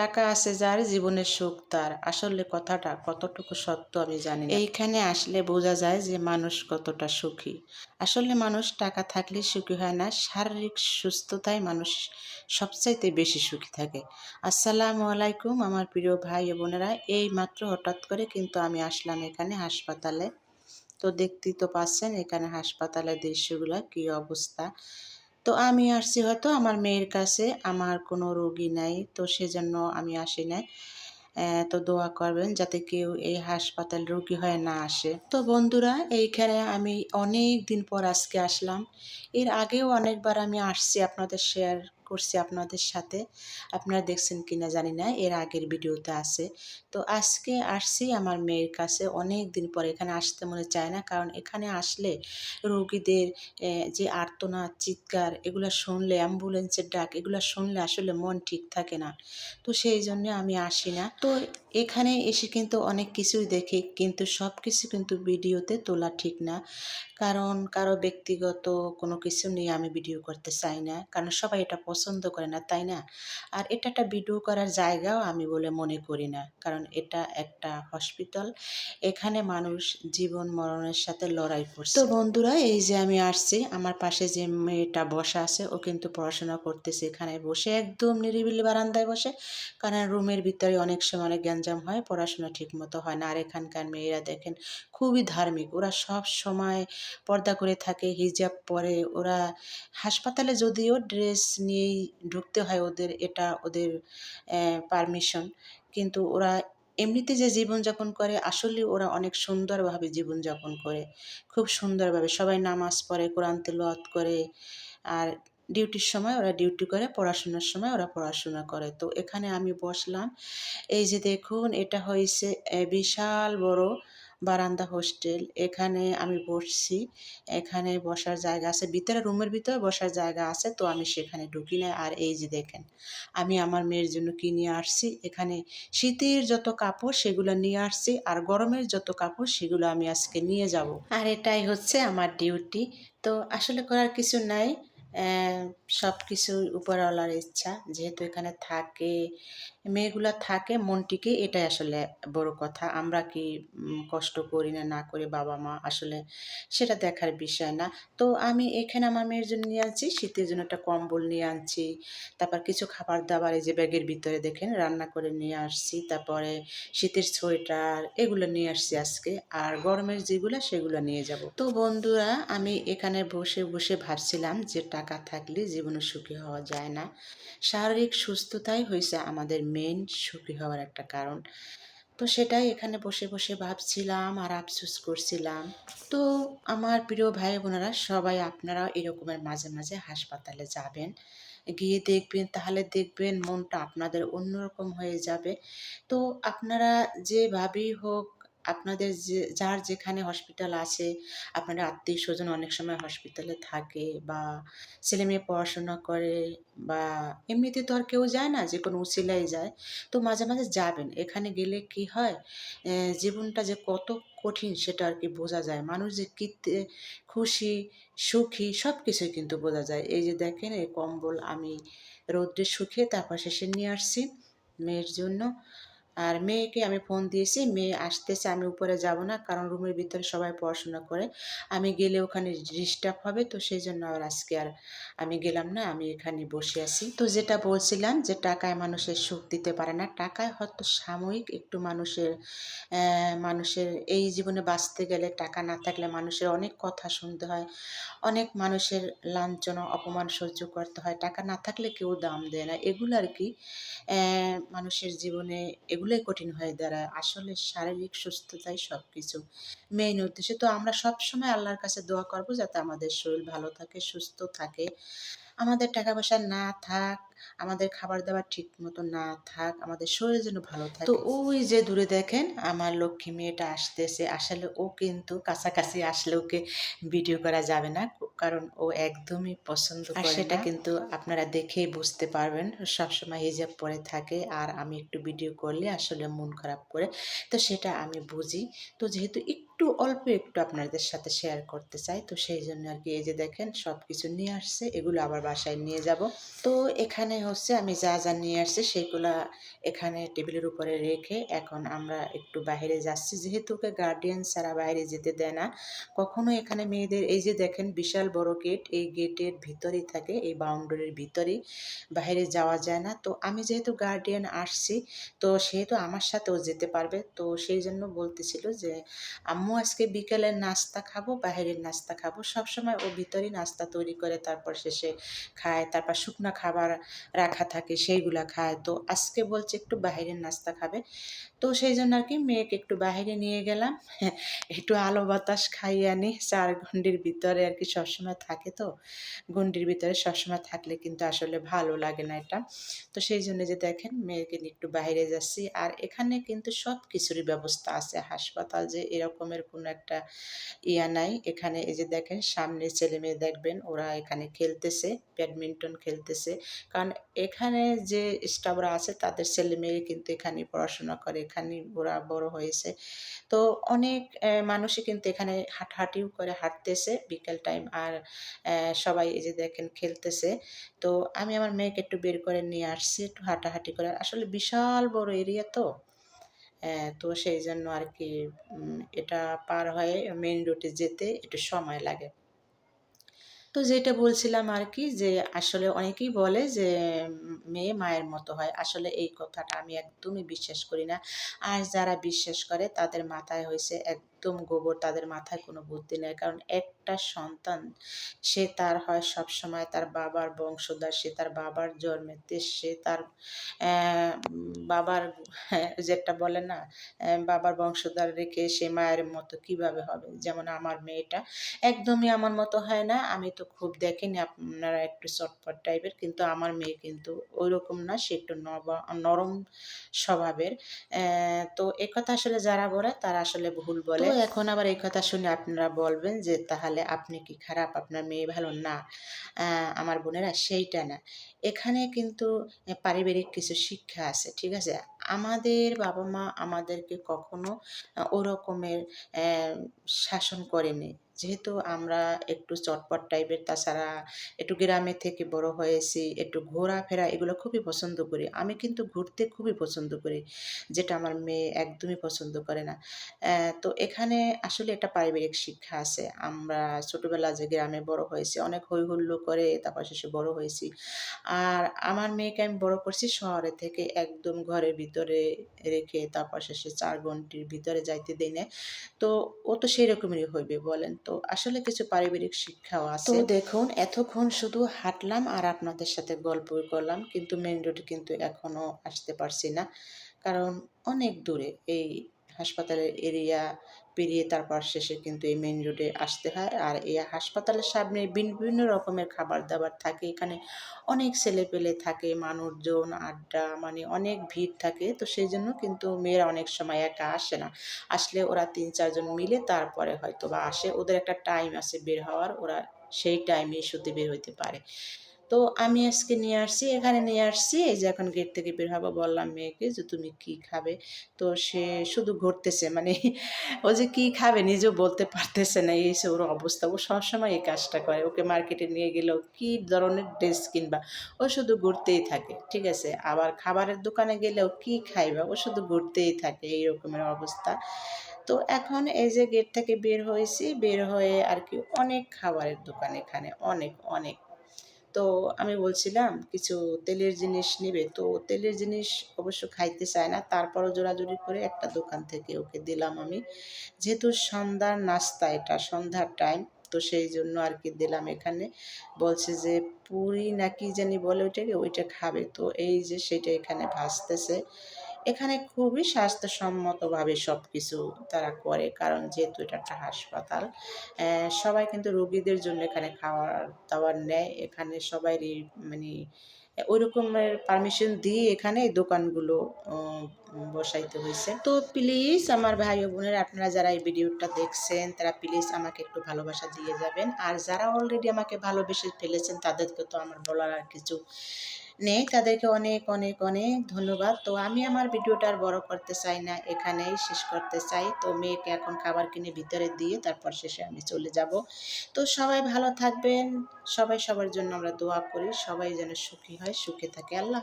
টাকা আছে যার জীবনের সুখ তার। আসলে কথাটা কতটুকু সত্য আমি জানি এইখানে আসলে বোঝা যায় যে মানুষ কতটা সুখী। আসলে মানুষ টাকা থাকলে সুখী হয় না, শারীরিক সুস্থতায় মানুষ সবচাইতে বেশি সুখী থাকে। আসসালামু আলাইকুম আমার প্রিয় ভাই বোনেরা, এই মাত্র হঠাৎ করে কিন্তু আমি আসলাম এখানে হাসপাতালে। তো দেখতেই তো পাচ্ছেন এখানে হাসপাতালের দৃশ্যগুলো কি অবস্থা। তো আমি আসছি হয়তো আমার মেয়ের কাছে, আমার কোনো রোগী নাই, তো সেজন্য আমি আসি নাই। তো দোয়া করবেন যাতে কেউ এই হাসপাতাল রোগী হয়ে না আসে। তো বন্ধুরা, এইখানে আমি অনেক দিন পর আজকে আসলাম। এর আগেও অনেকবার আমি আসছি আপনাদের শেয়ার করছি আপনাদের সাথে। আপনারা দেখছেন কিনা জানি না এর আগের ভিডিওতে আছে। তো আজকে আসছি আমার মেয়ের কাছে অনেক দিন পর। এখানে আসতে মনে চায় না কারণ এখানে আসলে রোগীদের যে আর্তনাদ চিৎকার এগুলো শুনলে অ্যাম্বুলেন্সের ডাক এগুলো শুনলে আসলে মন ঠিক থাকে না। তো সেই জন্য আমি আসি না। তো এখানে এসে কিন্তু অনেক কিছুই দেখি কিন্তু সব কিছু কিন্তু ভিডিওতে তোলা ঠিক না। কারণ কারও ব্যক্তিগত কোনো কিছু নিয়ে আমি ভিডিও করতে চাই না। কারণ সবাই এটা পছন্দ করে না, তাই না? আর এটা একটা ভিডিও করার জায়গাও আমি বলে মনে করি না। কারণ এটা একটা হসপিটাল, এখানে মানুষ জীবন মরণের সাথে লড়াই করছে। তো বন্ধুরা, এই যে আমি আসছি, আমার পাশে যে মেয়েটা বসা আছে, ও কিন্তু পড়াশোনা করতেছে এখানে বসে, একদম নিরিবিলি বারান্দায় বসে। কারণ রুমের ভিতরে অনেক সময় অনেক গ্যাঞ্জাম হয়, পড়াশোনা ঠিক মতো হয় না। আর এখানকার মেয়েরা দেখেন, খুবই ধার্মিক। ওরা সব সময় পর্দা করে থাকে, হিজাব পরে। ওরা হাসপাতালে যদিও ড্রেস নিয়েই ঢুকতে হয় ওদের, এটা ওদের পারমিশন কিন্তু ওরা এমনিতে যে জীবনযাপন করে, আসলে ওরা অনেক সুন্দরভাবে জীবনযাপন করে। খুব সুন্দরভাবে সবাই নামাজ পড়ে, কোরআন তেলাওয়াত করে। আর ডিউটির সময় ওরা ডিউটি করে, পড়াশোনার সময় ওরা পড়াশোনা করে। তো এখানে আমি বসলাম। এই যে দেখুন, এটা হয়েছে বিশাল বড় বারান্দা হোস্টেল, এখানে আমি বসছি। এখানে বসার জায়গা আছে, ভিতরে রুমের ভিতরে বসার জায়গা আছে, তো আমি সেখানে ঢুকি না আর এই যে দেখেন, আমি আমার মেয়ের জন্য কি নিয়ে আসছি? এখানে শীতের যত কাপড় সেগুলো নিয়ে আসছি, আর গরমের যত কাপড় সেগুলো আমি আজকে নিয়ে যাব। আর এটাই হচ্ছে আমার ডিউটি তো আসলে করার কিছু নাই। সব কিছুই উপরওয়ালার ইচ্ছা। যেহেতু এখানে থাকে, মেয়েগুলা থাকে, মনটিকে এটাই আসলে বড় কথা। আমরা কি কষ্ট করি না না করি, বাবা মা আসলে সেটা দেখার বিষয় না। তো আমি এখানে আমার মেয়ের জন্য নিয়ে আনছি, শীতের জন্য একটা কম্বল নিয়ে আনছি, তারপর কিছু খাবার দাবার এই যে ব্যাগের ভিতরে দেখেন, রান্না করে নিয়ে আসছি, তারপরে শীতের সোয়েটার, এগুলো নিয়ে আসছি আজকে। আর গরমের যেগুলো, সেগুলো নিয়ে যাব। তো বন্ধুরা, আমি এখানে বসে বসে ভাবছিলাম যে টাকা থাকলে জীবনে সুখী হওয়া যায় না। শারীরিক সুস্থতাই হয়েছে আমাদের মেন সুখী হওয়ার একটা কারণ। তো সেটাই এখানে বসে বসে ভাবছিলাম আর আফসোস করছিলাম। তো আমার প্রিয় ভাই বোনেরা, সবাই আপনারা এরকমের মাঝে মাঝে হাসপাতালে যাবেন। গিয়ে দেখবেন, তাহলে দেখবেন মনটা আপনাদের অন্যরকম হয়ে যাবে। তো আপনারা যেভাবেই হোক আপনাদের যে, যার যেখানে হসপিটাল আছে, আপনাদের আত্মীয় স্বজন অনেক সময় হসপিটালে থাকে বা ছেলে মেয়ে পড়াশোনা করে বা এমনিতে তো আর কেউ যায় না, যে কোনো উচিলাই যায়, তো মাঝে মাঝে যাবেন। এখানে গেলে কি হয় জীবনটা যে কত কঠিন সেটা আর কি বোঝা যায়। মানুষ যে কি তে- খুশি, সুখী সব কিছুই কিন্তু বোঝা যায়। এই যে দেখেন, এই কম্বল আমি রৌদ্রে শুকিয়ে তারপর শেষে নিয়ে আসছি মেয়ের জন্য। আর মেয়েকে আমি ফোন দিয়েছি, মেয়ে আসতেছে, আমি উপরে যাব না, কারণ রুমের ভিতরে সবাই পড়াশোনা করে। আমি গেলে ওখানে ডিস্টার্ব হবে, তো সেই জন্য আর আজকে আর আমি গেলাম না, আমি এখানে বসে আছি। তো যেটা বলছিলাম যে টাকায় মানুষের সুখ দিতে পারে না, টাকায় হয়তো সাময়িক একটু মানুষের মানুষের এই জীবনে বাঁচতে গেলে টাকা না থাকলে মানুষের অনেক কথা শুনতে হয়, অনেক মানুষের লাঞ্ছনা, অপমান সহ্য করতে হয়, টাকা না থাকলে কেউ দাম দেয় না। এগুলো আর কি মানুষের জীবনে এগুলোই কঠিন হয়ে দাঁড়ায়। আসলে শারীরিক সুস্থতাই সব কিছু মেইন উদ্দেশ্য। তো আমরা সবসময় আল্লাহর কাছে দোয়া করব যাতে আমাদের শরীর ভালো থাকে, সুস্থ থাকে। আমাদের টাকা পয়সা না থাক আমাদের খাবার দাবার ঠিক মতো না থাক আমাদের শরীর যেন ভালো থাকে। তো ওই যে দূরে দেখেন আমার লক্ষ্মী মেয়েটা আসতেছে। আসলে ও কিন্তু কাছাকাছি আসলে ওকে ভিডিও করা যাবে না কারণ ও একদমই পছন্দ করে সেটা সেটা কিন্তু আপনারা দেখেই বুঝতে পারবেন সবসময় হিজাব পরে থাকে আর আমি একটু ভিডিও করলে আসলে মন খারাপ করে। তো সেটা আমি বুঝি। তো যেহেতু একটু একটু, অল্প একটু আপনাদের সাথে শেয়ার করতে চাই। তো সেই জন্য আর কি এই যে দেখেন সব কিছু নিয়ে আসছে, এগুলো আবার বাসায় নিয়ে যাব। তো এখানে হচ্ছে আমি যা যা নিয়ে আসছি সেগুলা এখানে টেবিলের উপরে রেখে এখন আমরা একটু বাইরে যাচ্ছি। যেহেতু ওকে গার্ডিয়ান ছাড়া বাইরে যেতে দেয় না, কখনো এখানে মেয়েদের, এই যে দেখেন বিশাল বড় গেট এই গেটের ভিতরেই থাকে, এই বাউন্ডারির ভিতরেই বাইরে যাওয়া যায় না। তো আমি যেহেতু গার্ডিয়ান আসছি, তো সেহেতু আমার সাথেও যেতে পারবে। তো সেই জন্য বলতেছিল যে, আম্মু আজকে বিকেলের নাস্তা খাব বাহিরের নাস্তা খাব। সবসময় ও ভিতরেই নাস্তা তৈরি করে, তারপর শেষে খায়। তারপর শুকনা খাবার রাখা থাকে, সেইগুলা খায়। তো আজকে বলছে একটু বাহিরের নাস্তা খাবে। তো সেই জন্য আর কি মেয়েকে একটু বাইরে নিয়ে গেলাম। একটু আলো বাতাস খাইয়ে আনি। চার ঘন্টির ভিতরে আর কি সবসময় থাকে তো। গন্ডির ভিতরে সবসময় থাকলে কিন্তু আসলে ভালো লাগে না এটা। তো সেই জন্য যে দেখেন মেয়েকে একটু বাইরে যাচ্ছি। আর এখানে কিন্তু সব কিছুরই ব্যবস্থা আছে। হাসপাতাল যে এরকমের কোনো একটা ইয়া নাই। এখানে এই যে দেখেন সামনে ছেলে মেয়ে দেখবেন, ওরা এখানে খেলতেছে, ব্যাডমিন্টন খেলতেছে। কারণ এখানে যে স্টাফরা আছে, তাদের ছেলে মেয়ে কিন্তু এখানে পড়াশোনা করে। এখানে ওরা বড় হয়েছে। তো অনেক মানুষই কিন্তু এখানে হাঁটাহাঁটিও করে হাঁটতেছে বিকেল টাইম আর সবাই এই যে দেখেন খেলতেছে। তো আমি আমার মেয়েকে একটু বের করে নিয়ে আসছি একটু হাঁটাহাঁটি করে আসলে বিশাল বড় এরিয়া তো। তো সেই জন্য আর কি এটা পার হয়ে মেইন রোডে যেতে একটু সময় লাগে। তো যেটা বলছিলাম আর কি যে, আসলে অনেকেই বলে যে, মেয়ে মায়ের মতো হয়। আসলে এই কথাটা আমি একদমই বিশ্বাস করি না। আর যারা বিশ্বাস করে তাদের মাথায় হয়েছে একদম গোবর তাদের মাথায় কোনো বুদ্ধি নেই। কারণ একটা সন্তান, সে তার হয় সব সময় তার বাবার বংশধর, সে তার বাবার জন্মেতে সে তার বাবার, যেটা বলে না বাবার বংশধর রেখে সে মায়ের মতো কীভাবে হবে? যেমন আমার মেয়েটা। একদমই আমার মতো হয় না। আমি তো খুব দেখিনি আপনারা একটু চটপট টাইপের, কিন্তু আমার মেয়ে কিন্তু ওই রকম না, সে একটু নরম স্বভাবের। তো কথা আসলে যারা বলে তারা আসলে ভুল বলে। এখন আবার এই কথা শুনে আপনারা বলবেন যে, তাহলে আপনি কি খারাপ? আপনার মেয়ে ভালো? না। আমার বোনেরা সেইটা না। এখানে কিন্তু পারিবারিক কিছু শিক্ষা আছে, ঠিক আছে? আমাদের বাবা মা আমাদেরকে কখনো ওরকমের শাসন করেনি। যেহেতু আমরা একটু চটপট টাইপের তাছাড়া একটু গ্রামে থেকে বড় হয়েছি, একটু ঘোরাফেরা এগুলো খুবই পছন্দ করি। আমি কিন্তু ঘুরতে খুবই পছন্দ করি, যেটা আমার মেয়ে একদমই পছন্দ করে না। তো এখানে আসলে একটা পারিবারিক শিক্ষা আছে। আমরা ছোটোবেলা যে গ্রামে বড় হয়েছি, অনেক হই হুল্লো করে তারপর শেষে বড় হয়েছি। আর আমার মেয়েকে আমি বড় করছি শহরে থেকে একদম ঘরের ভিতরে। রেখে তারপর শেষে চার ঘন্টির ভিতরে যাইতে দেয় না। তো ও তো সেই রকমেরই হইবে বলেন। তো আসলে কিছু পারিবারিক শিক্ষাও আছে। তো দেখুন, এতক্ষণ শুধু হাঁটলাম আর আপনাদের সাথে গল্প করলাম, কিন্তু মেন রোডে কিন্তু এখনও আসতে পারছি না। কারণ অনেক দূরে, এই হাসপাতালের এরিয়া পেরিয়ে তারপর শেষে কিন্তু এই মেন রোডে আসতে হয়। আর এই হাসপাতালের সামনে বিভিন্ন রকমের খাবার দাবার থাকে। এখানে অনেক ছেলে পেলে থাকে, মানুষজন, আড্ডা মানে অনেক ভিড় থাকে। তো সেই জন্য কিন্তু মেয়েরা অনেক সময় একা আসে না। আসলে ওরা তিন, চারজন মিলে তারপরে হয়তো বা আসে। ওদের একটা টাইম আছে বের হওয়ার। ওরা সেই টাইমে শুতে বের হইতে পারে। তো আমি আজকে নিয়ে আসছি, এখানে নিয়ে আসছি। এই যে এখন গেট থেকে বের হব, বললাম মেয়েকে যে তুমি কি খাবে? তো সে শুধু ঘুরতেছে মানে ও যে কি খাবে নিজেও বলতে পারতেছে না, এই সে ওর অবস্থা। ও সবসময় এই কাজটা করে। ওকে মার্কেটে নিয়ে গেলেও কি ধরনের ড্রেস কিনবা? ও শুধু ঘুরতেই থাকে, ঠিক আছে? আবার খাবারের দোকানে গেলেও কি খাইবা? ও শুধু ঘুরতেই থাকে, এই রকমের অবস্থা। তো এখন এই যে গেট থেকে বের হয়েছি, বের হয়ে আর কি অনেক খাবারের দোকান এখানে, অনেক অনেক। তো আমি বলছিলাম, কিছু তেলের জিনিস নেবে? তো তেলের জিনিস অবশ্য খাইতে চায় না। তারপরও জোরাজুরি করে একটা দোকান থেকে ওকে দিলাম আমি। যেহেতু সন্ধ্যার নাস্তা এটা, সন্ধ্যার টাইম তো সেই জন্য আর কি দিলাম এখানে। বলছে যে, পুরি নাকি জানি বলে ওইটাকে, ওইটা খাবে। তো এই যে, সেটা এখানে ভাসতেছে এখানে খুবই স্বাস্থ্যসম্মতভাবে সব কিছু তারা করে, কারণ যেহেতু এটা একটা হাসপাতাল সবাই কিন্তু রোগীদের জন্য এখানে খাওয়ার দাওয়ার নেয়। এখানে সবাই মানে ওই রকমের পারমিশন দিয়ে এখানে দোকানগুলো বসাইতে হয়েছে তো প্লিজ আমার ভাই বোনের আপনারা যারা এই ভিডিওটা দেখছেন, তারা প্লিজ আমাকে একটু ভালোবাসা দিয়ে যাবেন। আর যারা অলরেডি আমাকে ভালোবেসে ফেলেছেন, তাদেরকে তো আমার বলার আর কিছু নেই। তাদেরকে অনেক অনেক অনেক ধন্যবাদ। তো আমি আমার ভিডিওটা আর বড় করতে চাই না, এখানেই শেষ করতে চাই। তো মেয়েকে এখন খাবার কিনে ভিতরে দিয়ে তারপর শেষে আমি চলে যাব। তো সবাই ভালো থাকবেন, সবাই সবার জন্য আমরা দোয়া করি, সবাই যেন সুখী হয়, সুখে থাকে। আল্লাহ